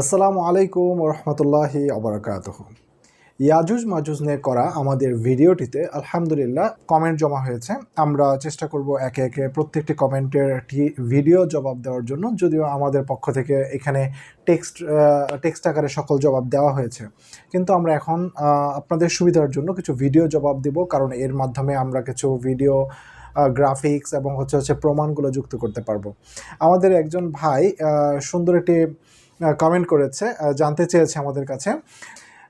আসসালামু আলাইকুম রহমতুল্লাহি অবরাকাতহ ইয়াজুজ মাজুজ নিয়ে করা আমাদের ভিডিওটিতে আলহামদুলিল্লাহ কমেন্ট জমা হয়েছে। আমরা চেষ্টা করব একে একে প্রত্যেকটি কমেন্টের একটি ভিডিও জবাব দেওয়ার জন্য, যদিও আমাদের পক্ষ থেকে এখানে টেক্সট টেক্সট আকারে সকল জবাব দেওয়া হয়েছে। কিন্তু আমরা এখন আপনাদের সুবিধার জন্য কিছু ভিডিও জবাব দিব, কারণ এর মাধ্যমে আমরা কিছু ভিডিও গ্রাফিক্স এবং হচ্ছে হচ্ছে প্রমাণগুলো যুক্ত করতে পারব। আমাদের একজন ভাই সুন্দর একটি কমেন্ট করেছে জানতে চেয়েছে আমাদের কাছে।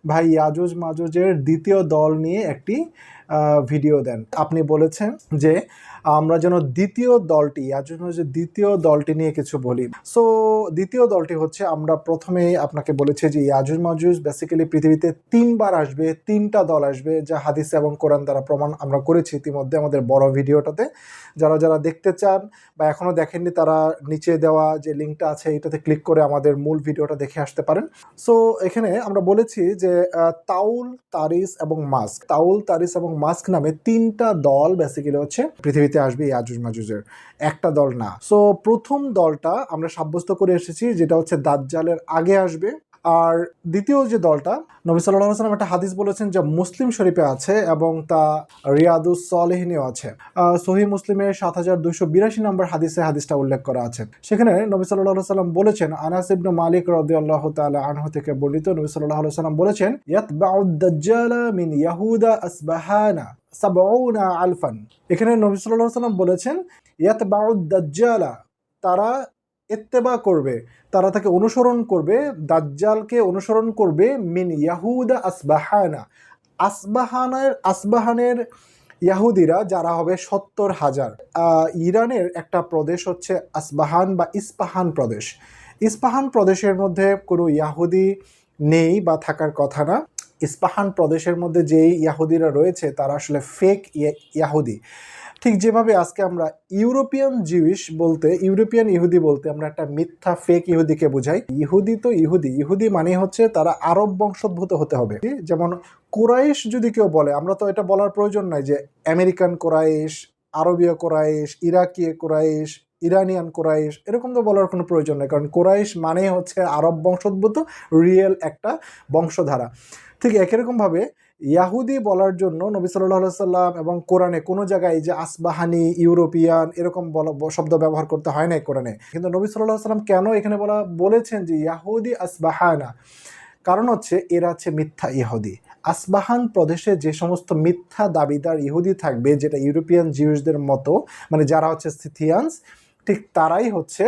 ভাই আজুজ মাজুজের দ্বিতীয় দল নিয়ে একটি ভিডিও দেন। আপনি বলেছেন যে আমরা যেন দ্বিতীয় দলটি, আর জন্য যে দ্বিতীয় দলটি নিয়ে কিছু বলি। সো দ্বিতীয় দলটি হচ্ছে আমরা প্রথমেই আপনাকে বলেছি যে ইয়াজুজ মাজুজ বেসিক্যালি পৃথিবীতে তিনবার আসবে, তিনটা দল আসবে যা হাদিস এবং কোরআন দ্বারা প্রমাণ আমরা করেছি ইতিমধ্যে আমাদের বড় ভিডিওটাতে। যারা যারা দেখতে চান বা এখনও দেখেননি তারা নিচে দেওয়া যে লিঙ্কটা আছে এটাতে ক্লিক করে আমাদের মূল ভিডিওটা দেখে আসতে পারেন। সো এখানে আমরা বলেছি যে তাউল, তারিস এবং মাস্ক। তাউল, তারিস এবং মাস্ক নামে তিনটা দল বেসিক্যালি হচ্ছে পৃথিবীতে আসবে এই আজুজ মাজুজের। একটা দল না। সো প্রথম দলটা আমরা সাব্যস্ত করে এসেছি, যেটা হচ্ছে দাজ্জালের আগে আসবে। আর দ্বিতীয় যে দলটা, নবী সাল্লাহ সাল্লাম একটা হাদিস বলেছেন যা মুসলিম শরীফে আছে এবং তা রিয়াদুস সলেহিনীও আছে। সহি মুসলিমের সাত হাজার দুইশো বিরাশি নম্বর হাদিসে হাদিসটা উল্লেখ করা আছে। সেখানে নবী সাল্লাহ সাল্লাম বলেছেন, আনাস ইবনু মালিক রদি আল্লাহ তালা আনহু থেকে বর্ণিত নবী সাল্লাহ সাল্লাম বলেছেন ইয়াতবাউদ্দাজ্জালা মিন ইয়াহুদা আসবাহানা সাবউনা আলফান। এখানে নবী সাল্লাহ সাল্লাম বলেছেন ইয়াতবাউদ্দাজ্জালা তারা ইত্তেবা করবে, তারা তাকে অনুসরণ করবে, দাজ্জালকে অনুসরণ করবে, মিন ইয়াহুদা আসবাহানা। আসবাহানের আসবাহানের ইয়াহুদিরা যারা হবে সত্তর হাজার। ইরানের একটা প্রদেশ হচ্ছে আসবাহান বা ইস্পাহান প্রদেশ। ইস্পাহান প্রদেশের মধ্যে কোনো ইয়াহুদি নেই বা থাকার কথা না। ইস্পাহান প্রদেশের মধ্যে যেই ইয়াহুদিরা রয়েছে, তারা আসলে ফেক ইয়াহুদি। ঠিক যেভাবে আজকে আমরা ইউরোপিয়ান জিউইশ বলতে, ইউরোপিয়ান ইহুদি বলতে আমরা একটা মিথ্যা ফেক ইহুদিকে বোঝাই। ইহুদি তো ইহুদি। ইহুদি মানে হচ্ছে তারা আরব বংশোদ্ভূত হতে হবে। যেমন কোরাইশ যদি কেউ বলে, আমরা তো এটা বলার প্রয়োজন নাই যে আমেরিকান কোরাইশ, আরবীয় কোরাইশ ইরাকি কোরাইশ ইরানিয়ান কোরাইশ, এরকম তো বলার কোনো প্রয়োজন নেই, কারণ কোরাইশ মানে হচ্ছে আরব বংশোদ্ভূত, রিয়েল একটা বংশধারা। ঠিক একই রকমভাবে ইয়াহুদি বলার জন্য নবী সাল্লাহ সাল্লাম এবং কোরআনে কোনো জায়গায় যে আসবাহানি, ইউরোপিয়ান, এরকম বলা শব্দ ব্যবহার করতে হয় না কোরআনে। কিন্তু নবী সাল্লাহ সাল্লাম কেন এখানে বলা বলেছেন যে ইয়াহুদি আসবাহানা? কারণ হচ্ছে এরা হচ্ছে মিথ্যা ইহুদি। আসবাহান প্রদেশে যে সমস্ত মিথ্যা দাবিদার ইহুদি থাকবে, যেটা ইউরোপিয়ান জিউসদের মতো মানে যারা হচ্ছে সিথিয়ানস ঠিক তারাই হচ্ছে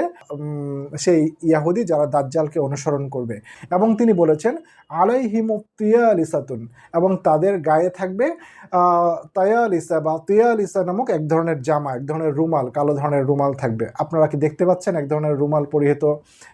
সেই ইয়াহুদি যারা দাজ্জালকে অনুসরণ করবে। এবং তিনি বলেছেন আলাই আলাইহিমুতিয়া আলিসাতুন এবং তাদের গায়ে থাকবে তায়া আলিসা বা তিয়া আলিসা নামক এক ধরনের জামা, এক ধরনের রুমাল, কালো ধরনের রুমাল থাকবে। আপনারা কি দেখতে পাচ্ছেন এক ধরনের রুমাল পরিহিত?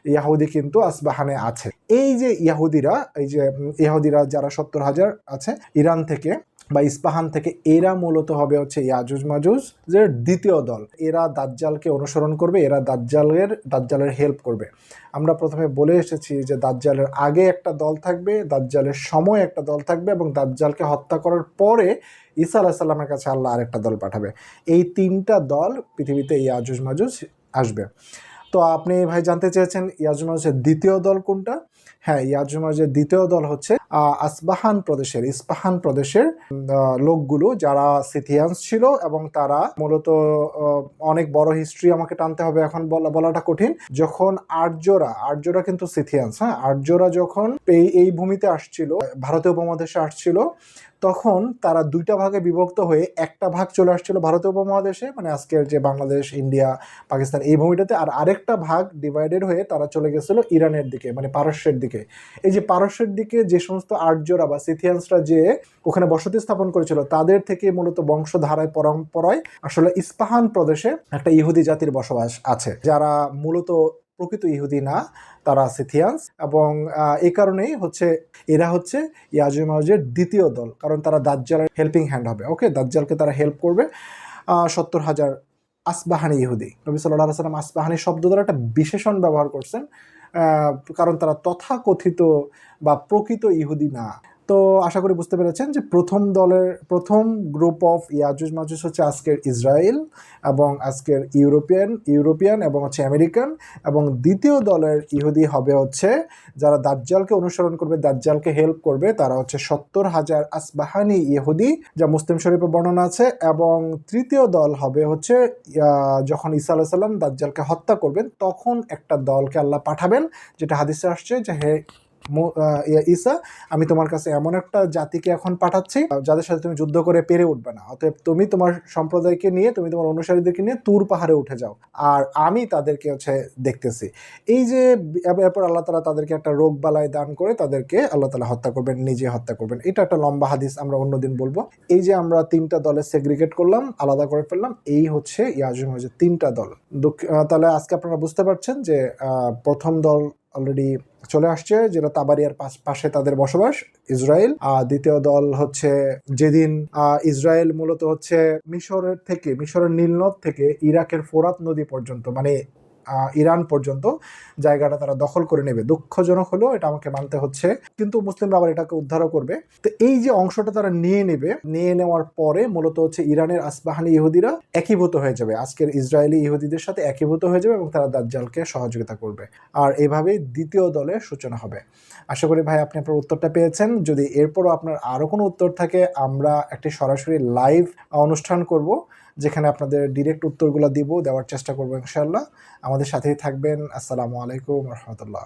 ইয়াহুদি কিন্তু আসবাহানে আছে। এই যে ইয়াহুদিরা, এই যে ইয়াহুদিরা যারা সত্তর হাজার আছে, ইরান থেকে বা ইস্পাহান থেকে এরা মূলত হবে হচ্ছে ইয়াজুজ মাজুজ যে দ্বিতীয় দল। এরা দাজ্জালকে অনুসরণ করবে, এরা দাজ্জালের দাজ্জালের হেল্প করবে। আমরা প্রথমে বলে এসেছি যে দাজ্জালের আগে একটা দল থাকবে, দাজ্জালের সময় একটা দল থাকবে এবং দাজ্জালকে হত্যা করার পরে ঈসা আলাহ সাল্লামের কাছে আল্লাহ আরেকটা দল পাঠাবে। এই তিনটা দল পৃথিবীতে ইয়াজুজ মাজুজ আসবে। তো আপনি ভাই জানতে চেয়েছেন ইয়াজুজ মাজুজের দ্বিতীয় দল কোনটা? হ্যাঁ ইয়াজুজ যে দ্বিতীয় দল হচ্ছে আসবাহান প্রদেশের, ইস্পাহান প্রদেশের লোকগুলো যারা সিথিয়ান্স ছিল এবং তারা মূলত অনেক বড় হিস্ট্রি আমাকে টানতে হবে এখন বলা, বলাটা কঠিন। যখন আর্যরা আর্যরা কিন্তু সিথিয়ান্স হ্যাঁ? আর্যরা যখন এই এই ভূমিতে আসছিল, ভারতীয় উপমহাদেশে আসছিল, তখন তারা দুইটা ভাগে বিভক্ত হয়ে একটা ভাগ চলে আসছিল ভারতীয় উপমহাদেশে মানে আজকের যে বাংলাদেশ, ইন্ডিয়া, পাকিস্তান, এই ভূমিটাতে, আর আরেকটা ভাগ ডিভাইডেড হয়ে তারা চলে গেছিল ইরানের দিকে মানে পারস্যের দিকে। এই যে পারস্যের দিকে যে সমস্ত আর্যরা বা সিথিয়ান্সরা যে ওখানে বসতি স্থাপন করেছিল, তাদের থেকে মূলত বংশধারায়, পরম্পরায় আসলে ইস্পাহান প্রদেশে একটা ইহুদি জাতির বসবাস আছে। যারা মূলত প্রকৃত ইহুদি না, তারা সিথিয়ান্স এবং এই কারণেই হচ্ছে এরা হচ্ছে ইয়াজুমাজের দ্বিতীয় দল, কারণ তারা দাজ্জালের হেল্পিং হ্যান্ড হবে। ওকে দাজ্জালকে তারা হেল্প করবে সত্তর হাজার আসবাহানি ইহুদি। নবী সাল্লাহ সাল্লাম আসবাহানি শব্দ দ্বারা একটা বিশেষণ ব্যবহার করছেন। কারণ তারা তথাকথিত বা প্রকৃত ইহুদি না। তো আশা করি বুঝতে পেরেছেন যে প্রথম দলের, প্রথম গ্রুপ অফ ইয়াজুজ মাজুজ হচ্ছে আজকের ইসরায়েল এবং আজকের ইউরোপিয়ান ইউরোপিয়ান এবং হচ্ছে আমেরিকান এবং দ্বিতীয় দলের ইহুদি হবে হচ্ছে যারা দাজ্জালকে অনুসরণ করবে, দাজ্জালকে হেল্প করবে, তারা হচ্ছে সত্তর হাজার আসবাহানি ইহুদি যা মুসলিম শরীফে বর্ণনা আছে এবং তৃতীয় দল হবে হচ্ছে যখন ঈসা আলাহ সাল্লাম দাজ্জালকে হত্যা করবেন, তখন একটা দলকে আল্লাহ পাঠাবেন যেটা হাদিসে আসছে যে হে ঈসা, আমি তোমার কাছে এমন একটা জাতিকে এখন পাঠাচ্ছি যাদের সাথে তুমি যুদ্ধ করে পেরে উঠবে না। অতএব তুমি তোমার সম্প্রদায়কে নিয়ে, তুমি তোমার অনুসারীদেরকে নিয়ে তুর পাহাড়ে উঠে যাও। আর আমি তাদেরকে হচ্ছে দেখতেছি। এই যে এরপর আল্লাহ তালা তাদেরকে একটা রোগ বালায় দান করে তাদেরকে আল্লাহ তালা হত্যা করবেন, নিজে হত্যা করবেন। এটা একটা লম্বা হাদিস আমরা অন্যদিন বলব। এই যে আমরা তিনটা দলে সেগ্রিগেট করলাম, আলাদা করে ফেললাম, এই হচ্ছে ইয়াজুম হচ্ছে তিনটা দল। তাহলে আজকে আপনারা বুঝতে পারছেন যে প্রথম দল অলরেডি চলে আসছে, যেটা তাবারিয়ার পাশ- তাদের বসবাস, ইসরায়েল। আর দ্বিতীয় দল হচ্ছে যেদিন ইসরায়েল মূলত হচ্ছে মিশরের থেকে, মিশরের নীলনদ থেকে ইরাকের ফোরাত নদী পর্যন্ত মানে ইরান পর্যন্ত জায়গাটা তারা দখল করে নেবে। দুঃখজনক হলেও এটা আমাকে মানতে হচ্ছে। কিন্তু মুসলিমরা আবার এটাকে উদ্ধারও করবে। তো এই যে অংশটা তারা নিয়ে নেবে, নিয়ে নেওয়ার পরে মূলত হচ্ছে ইরানের আসবাহানি ইহুদিরা একীভূত হয়ে যাবে। আজকের ইসরায়েলি ইহুদিদের সাথে একীভূত হয়ে যাবে এবং তারা দাজ্জালকে সহযোগিতা করবে। আর এভাবেই দ্বিতীয় দলের সূচনা হবে। আশা করি ভাই আপনি আপনার উত্তরটা পেয়েছেন। যদি এরপরও আপনার আরও কোনো উত্তর থাকে, আমরা একটি সরাসরি লাইভ অনুষ্ঠান করব। যেখানে আপনাদের ডিরেক্ট উত্তরগুলো দিব, দেওয়ার চেষ্টা করব ইনশাল্লাহ আমাদের সাথেই থাকবেন। আসসালামু আলাইকুম রহমতুল্লাহ।